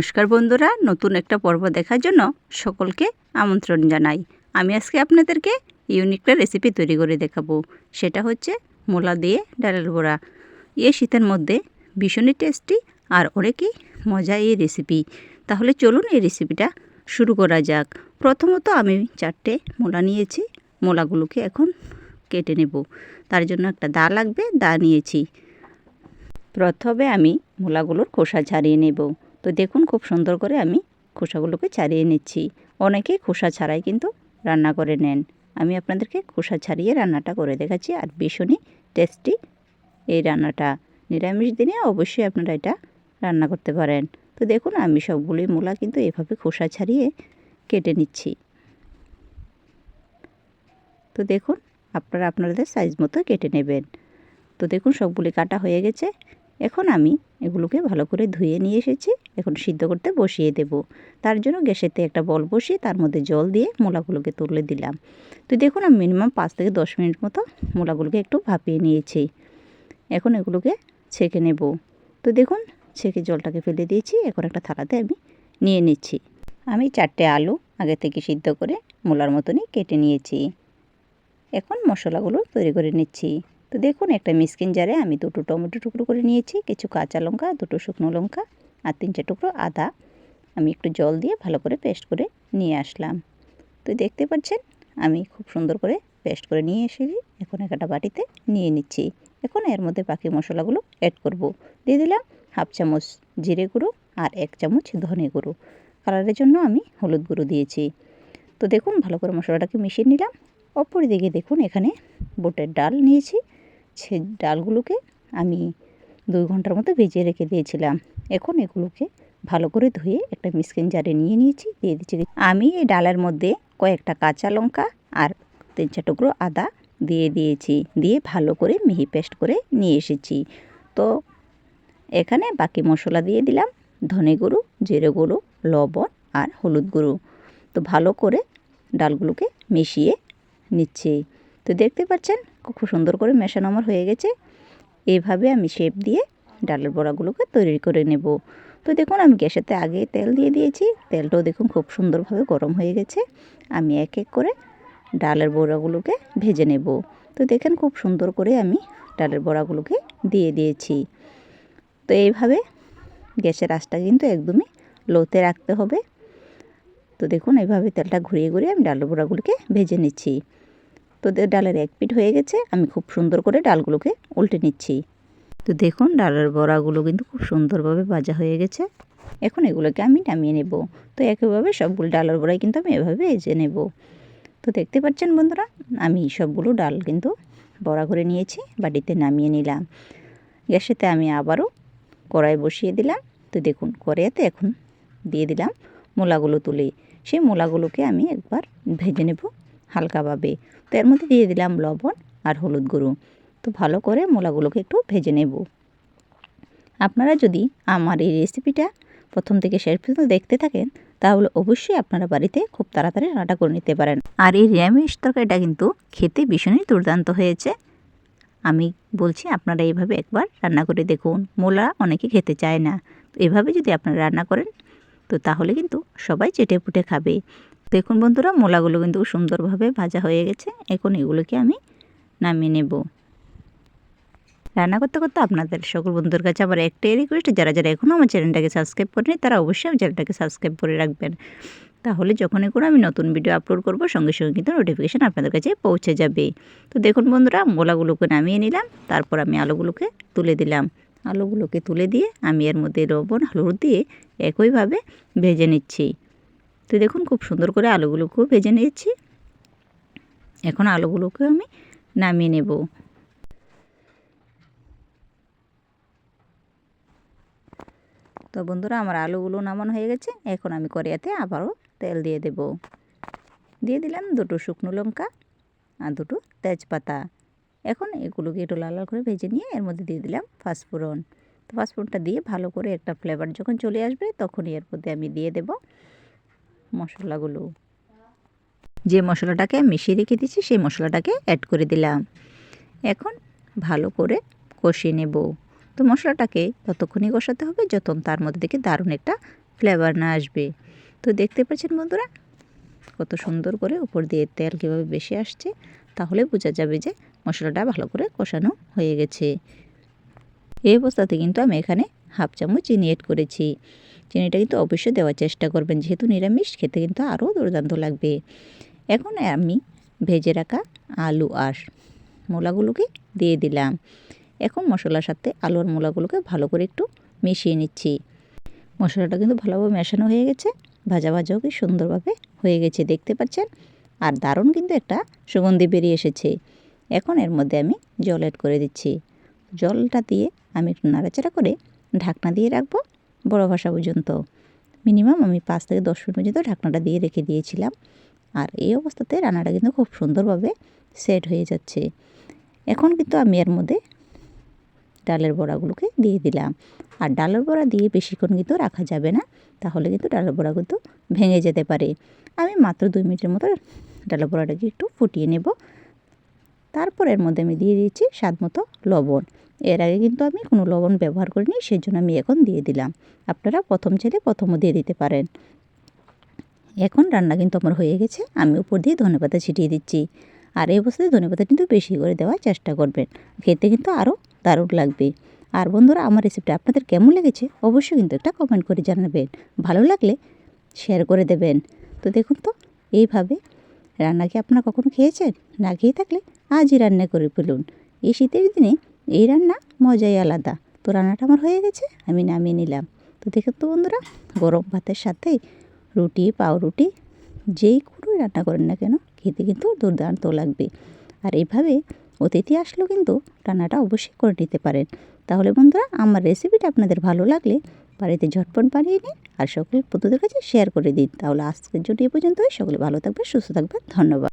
নমস্কার বন্ধুরা, নতুন একটা পর্ব দেখার জন্য সকলকে আমন্ত্রণ জানাই। আমি আজকে আপনাদেরকে ইউনিকটা রেসিপি তৈরি করে দেখাবো। সেটা হচ্ছে মোলা দিয়ে ডালের বড়া। এ শীতের মধ্যে ভীষণই টেস্টি আর অনেকই মজা এই রেসিপি তাহলে চলুন এই রেসিপিটা শুরু করা যাক। প্রথমত আমি চারটে মোলা নিয়েছি। মোলাগুলোকে এখন কেটে নেব। তার জন্য একটা দা লাগবে, দা নিয়েছি। প্রথমে আমি মূলাগুলোর খোসা ছাড়িয়ে নেব। তো দেখুন খুব সুন্দর করে আমি খোসাগুলোকে ছাড়িয়ে নিচ্ছি। অনেকেই খোসা ছাড়াই কিন্তু রান্না করে নেন। আমি আপনাদেরকে খোসা ছাড়িয়ে রান্নাটা করে দেখাচ্ছি আর ভীষণই টেস্টি এই রান্নাটা। নিরামিষ দিনে অবশ্যই আপনারা এটা রান্না করতে পারেন। তো দেখুন আমি সবগুলোই মূলা কিন্তু এভাবে খোসা ছাড়িয়ে কেটে নিচ্ছি। তো দেখুন আপনারা আপনাদের সাইজ মতো কেটে নেবেন। তো দেখুন সবগুলি কাটা হয়ে গেছে। এখন আমি এগুলোকে ভালো করে ধুয়ে নিয়ে এসেছি, এখন সিদ্ধ করতে বসিয়ে দেব। তার জন্য গ্যাসেতে একটা বল বসিয়ে তার মধ্যে জল দিয়ে মূলাগুলোকে তুলে দিলাম। তো দেখুন, আমি মিনিমাম পাঁচ থেকে দশ মিনিট মতো মূলাগুলোকে একটু ভাপিয়ে নিয়েছি। এখন এগুলোকে ছেঁকে নেব। তো দেখুন, ছেঁকে জলটাকে ফেলে দিয়েছি, এখন একটা থালাতে আমি নিয়ে নিচ্ছি। আমি চারটে আলু আগে থেকে সিদ্ধ করে মূলার মতনই কেটে নিয়েছি। এখন মশলাগুলো তৈরি করে নিচ্ছি। তো দেখুন, একটা মিসকিন জারে আমি দুটো টমেটো টুকরো করে নিয়েছি, কিছু কাঁচা লঙ্কা, দুটো শুকনো লঙ্কা আর তিন চার টুকরো আদা। আমি একটু জল দিয়ে ভালো করে পেস্ট করে নিয়ে আসলাম। তো দেখতে পাচ্ছেন, আমি খুব সুন্দর করে পেস্ট করে নিয়ে এসেছি। এখন একটা বাটিতে নিয়ে নিচ্ছি। এখন এর মধ্যে বাকি মশলাগুলো অ্যাড করব। দিয়ে দিলাম হাফ চামচ জিরে গুঁড়ো আর এক চামচ ধনে গুঁড়ো। কালারের জন্য আমি হলুদ গুঁড়ো দিয়েছি। তো দেখুন, ভালো করে মশলাটাকে মিশিয়ে নিলাম। অপর দিকে দেখুন, এখানে বুটের ডাল নিয়েছি। সে ডালগুলোকে আমি দুই ঘণ্টার মতো ভিজিয়ে রেখে দিয়েছিলাম। এখন এগুলোকে ভালো করে ধুয়ে একটা মিসকিন জারে নিয়ে নিয়েছি, দিয়ে দিচ্ছি। আমি এই ডালের মধ্যে কয়েকটা কাঁচা লঙ্কা আর তিন চার টুকরো আদা দিয়ে দিয়েছি, দিয়ে ভালো করে মিহি পেস্ট করে নিয়ে এসেছি। তো এখানে বাকি মশলা দিয়ে দিলাম ধনে গুঁড়ো, জিরে গুঁড়ো, লবণ আর হলুদ গুঁড়ো। তো ভালো করে ডালগুলোকে মিশিয়ে নিচ্ছি। তো দেখতে পাচ্ছেন খুব সুন্দর করে মেশানো আমার হয়ে গেছে। এইভাবে আমি শেপ দিয়ে ডালের বড়াগুলোকে তৈরি করে নেব। তো দেখুন, আমি গ্যাসেতে আগে তেল দিয়ে দিয়েছি। তেলটাও দেখুন খুব সুন্দরভাবে গরম হয়ে গেছে। আমি এক এক করে ডালের বড়াগুলোকে ভেজে নেব। তো দেখেন, খুব সুন্দর করে আমি ডালের বড়াগুলোকে দিয়ে দিয়েছি। তো এইভাবে গ্যাসের আঁচটা কিন্তু একদমই লোতে রাখতে হবে। তো দেখুন, এইভাবে তেলটা ঘুরিয়ে ঘুরিয়ে আমি ডালের বড়াগুলোকে ভেজে নিচ্ছি। তো ডালের এক পিঠ হয়ে গেছে। আমি খুব সুন্দর করে ডালগুলোকে উল্টে নিচ্ছি। তো দেখুন, ডালের বড়াগুলো কিন্তু খুব সুন্দরভাবে ভাজা হয়ে গেছে। এখন এগুলোকে আমি নামিয়ে নেব। তো একইভাবে সবগুলো ডালের বড়াই কিন্তু আমি এভাবে ভেজে নেব। তো দেখতে পাচ্ছেন বন্ধুরা, আমি সবগুলো ডাল কিন্তু বড়া করে নিয়েছি, বাটিতে নামিয়ে নিলাম। গ্যাসেতে আমি আবারও কড়াই বসিয়ে দিলাম। তো দেখুন, কড়াইতে এখন দিয়ে দিলাম মূলাগুলো তুলে। সেই মূলাগুলোকে আমি একবার ভেজে নেব। হালকাভাবে। তো এর মধ্যে দিয়ে দিলাম লবণ আর হলুদ গুঁড়ো। তো ভালো করে মূলাগুলোকে একটু ভেজে নেব। আপনারা যদি আমার এই রেসিপিটা প্রথম থেকে শেষ পর্যন্ত দেখতে থাকেন, তাহলে অবশ্যই আপনারা বাড়িতে খুব তাড়াতাড়ি রান্নাটা করে নিতে পারেন। আর এই নিরামিষ তরকারিটা কিন্তু খেতে ভীষণই দুর্দান্ত হয়েছে। আমি বলছি আপনারা এইভাবে একবার রান্না করে দেখুন। মোলা অনেকে খেতে চায় না। তো এভাবে যদি আপনারা রান্না করেন, তো তাহলে কিন্তু সবাই চেটে পুটে খাবে। দেখুন বন্ধুরা, মোলাগুলো কিন্তু সুন্দরভাবে ভাজা হয়ে গেছে। এখন এগুলোকে আমি নামিয়ে নেব। রান্না করতে করতে আপনাদের সকল বন্ধুদের কাছে আমার একটাই রিকোয়েস্ট যারা যারা এখনও আমার চ্যানেলটাকে সাবস্ক্রাইব করেনি তারা অবশ্যই আমার চ্যানেলটাকে সাবস্ক্রাইব করে রাখবেন। তাহলে যখনই করে আমি নতুন ভিডিও আপলোড করব, সঙ্গে সঙ্গে কিন্তু নোটিফিকেশান আপনাদের কাছে পৌঁছে যাবে। তো দেখুন বন্ধুরা, মোলাগুলোকে নামিয়ে নিলাম, তারপর আমি আলুগুলোকে তুলে দিলাম। আলুগুলোকে তুলে দিয়ে আমি এর মধ্যে লবণ, হলুদ দিয়ে একইভাবে ভেজে নিচ্ছি। তো দেখুন, খুব সুন্দর করে আলুগুলোকেও ভেজে নিয়েছি। এখন আলুগুলোকে আমি নামিয়ে নেব। তো বন্ধুরা, আমার আলুগুলো নামানো হয়ে গেছে। এখন আমি করিয়াতে আবারও তেল দিয়ে দেব। দিয়ে দিলাম দুটো শুকনো লঙ্কা আর দুটো তেজপাতা। এখন এগুলোকে একটু লাল লাল করে ভেজে নিয়ে এর মধ্যে দিয়ে দিলাম ফাস্টফোড়ন তো ফাস্টফোড়নটা দিয়ে ভালো করে একটা ফ্লেভার যখন চলে আসবে, তখনই এর মধ্যে আমি দিয়ে দেব মশলাগুলো। যে মশলাটাকে মিশিয়ে রেখে দিচ্ছি সেই মশলাটাকে অ্যাড করে দিলাম। এখন ভালো করে কষিয়ে নেব। তো মশলাটাকে ততক্ষণই কষাতে হবে যতক্ষণ তার মধ্যে থেকে দারুণ একটা ফ্লেভার না আসবে। তো দেখতে পাচ্ছেন বন্ধুরা, কত সুন্দর করে উপর দিয়ে তেল কীভাবে বেশি আসছে, তাহলে বোঝা যাবে যে মশলাটা ভালো করে কষানো হয়ে গেছে। এই অবস্থাতে কিন্তু আমি এখানে হাফ চামচ চিনি এড করেছি। চিনিটা কিন্তু অবশ্যই দেওয়ার চেষ্টা করবেন। যেহেতু নিরামিষ, খেতে কিন্তু আরও দুর্দান্ত লাগবে। এখন আমি ভেজে রাখা আলু আর মূলাগুলোকে দিয়ে দিলাম। এখন মশলার সাথে আলু আর মূলাগুলোকে ভালো করে একটু মিশিয়ে নিচ্ছি। মশলাটা কিন্তু ভালোভাবে মেশানো হয়ে গেছে। ভাজা ভাজাও কি সুন্দরভাবে হয়ে গেছে, দেখতে পাচ্ছেন? আর দারুণ কিন্তু একটা সুগন্ধি বেরিয়ে এসেছে। এখন এর মধ্যে আমি জল অ্যাড করে দিচ্ছি। জলটা দিয়ে আমি একটু নাড়াচাড়া করে ঢাকনা দিয়ে রাখব। বড় ভাষা পর্যন্ত। মিনিমাম আমি পাঁচ থেকে দশ মিনিট পর্যন্ত ঢাকনাটা দিয়ে রেখে দিয়েছিলাম। আর এই অবস্থাতে রান্নাটা কিন্তু খুব সুন্দরভাবে সেট হয়ে যাচ্ছে। এখন কিন্তু আমি এর মধ্যে ডালের বড়াগুলোকে দিয়ে দিলাম। আর ডালের বড়া দিয়ে বেশিক্ষণ কিন্তু রাখা যাবে না, তাহলে কিন্তু ডালের বড়া কিন্তু ভেঙে যেতে পারে। আমি মাত্র দুই মিনিটের মতো ডালের বড়াটাকে একটু ফুটিয়ে নেব। তারপর এর মধ্যে আমি দিয়ে দিয়েছি স্বাদ মতো লবণ। এর আগে কিন্তু আমি কোনো লবণ ব্যবহার করিনি সেই জন্য আমি এখন দিয়ে দিলাম। আপনারা প্রথম চাইলে প্রথমও দিয়ে দিতে পারেন। এখন রান্না কিন্তু আমার হয়ে গেছে, আমি উপর দিয়ে ধনেপাতা ছিটিয়ে দিচ্ছি। আর এই অবস্থায় ধনেপাতা কিন্তু বেশি করে দেওয়ার চেষ্টা করবেন, খেতে কিন্তু আরও দারুণ লাগবে। আর বন্ধুরা, আমার রেসিপিটা আপনাদের কেমন লেগেছে অবশ্যই কিন্তু একটা কমেন্ট করে জানাবেন, ভালো লাগলে শেয়ার করে দেবেন। তো দেখুন তো, এইভাবে রান্না কি আপনারা কখনো খেয়েছেন? না খেয়ে থাকলে আজই রান্না করে ফেলুন। এই শীতের দিনে এই রান্না মজাই আলাদা। তো রান্নাটা আমার হয়ে গেছে, আমি নামিয়ে নিলাম। তো দেখুন তো বন্ধুরা, গরম ভাতের সাথে রুটি, পাউরুটি, যেই কোনো রান্না করেন না কেন, খেতে কিন্তু দুর্দান্ত লাগবে। আর এভাবে অতিথি আসলেও কিন্তু রান্নাটা অবশ্যই করে নিতে পারেন। তাহলে বন্ধুরা, আমার রেসিপিটা আপনাদের ভালো লাগলে বাড়িতে ঝটপট বানিয়ে নিন আর সকল বন্ধুদের কাছে শেয়ার করে দিন। তাহলে আজকের জন্য এ পর্যন্তই। সকলে ভালো থাকবেন, সুস্থ থাকবেন। ধন্যবাদ।